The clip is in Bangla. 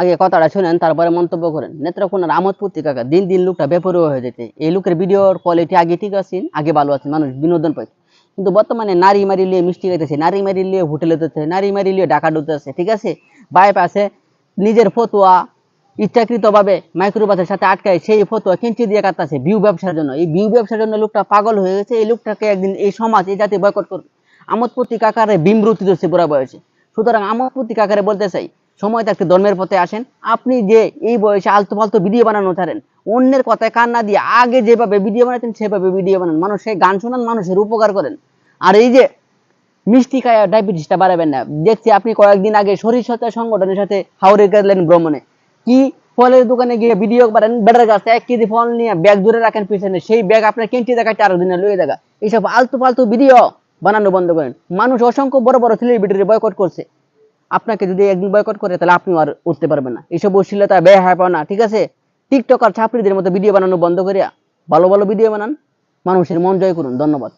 আগে কথাটা শুনেন, তারপরে মন্তব্য করেন। নেত্রকোনার আমোদ পত্রিকা দিন দিন লোকটা বেপরোয়া হয়ে যেতে। এই লোকের ভিডিওর কোয়ালিটি আগে ঠিক আছে, আগে ভালো আছে, মানুষ বিনোদন পাইছে। কিন্তু বর্তমানে নারী মারি লিয়ে মিষ্টি খাইতেছে, নারী মারি লিয়ে হোটেলে দিতেছে নারী মারি লিয়ে ডাকা ঢুকতেছে, ঠিক আছে? বাইপাসে নিজের ফতুয়া ইচ্ছাকৃতভাবে মাইক্রোবাসের সাথে আটকায়, সেই ফতুয়া কিঞ্চি দিয়ে কাটতেছে ভিউ ব্যবসার জন্য। এই ভিউ ব্যবসার জন্য লোকটা পাগল হয়ে গেছে, এই লোকটাকে একদিন এই সমাজ, এই জাতি বয়কট করবে। আমোদপতি কাকারে বিমরুতি দিচ্ছে বুড়া বয়সে। সুতরাং আমোদপতি কাকারে বলতে চাই সময় থাকতে ধর্মের পথে আসেন। আপনি যে এই বয়সে আলতু ফালতু ভিডিও বানানো ছাড়েন, অন্যের কথায় কান না দিয়ে আগে যেভাবে ভিডিও বানাতেন, সেভাবে ভিডিও বানান। মানুষের গান শোনান, মানুষের উপকার করেন। আর এই যে মিষ্টি খায় ডায়াবেটিসটা বাড়াবেন না। দেখছি আপনি কয়েকদিন আগে শরীর সচেতন সংগঠনের সাথে হাওড়ে গেলেন ভ্রমণে। কি ফলের দোকানে গিয়ে ভিডিও করেন বেড়ার গাছে এক কেজি ফল নিয়ে ব্যাগ ধরে রাখেন পিছনে। সেই ব্যাগ আপনার কেন্টি দেখাচ্ছে আরও দিনে, লয়ে দেখা। এইসব আলতু ফালতু ভিডিও বানানো বন্ধ করেন। মানুষ অসংখ্য বড় বড় সেলিব্রিটি বয়কট করছে। আপনাকে যদি একদিন বয়কট করে, তাহলে আপনি আর উঠতে পারবেন না। এইসব অশ্লীলতা ব্যয় হয় না ঠিক আছে? টিকটক আর ছাপড়িদের মতো ভিডিও বানানো বন্ধ করিয়া ভালো ভালো ভিডিও বানান। মানুষের মন জয় করুন। ধন্যবাদ।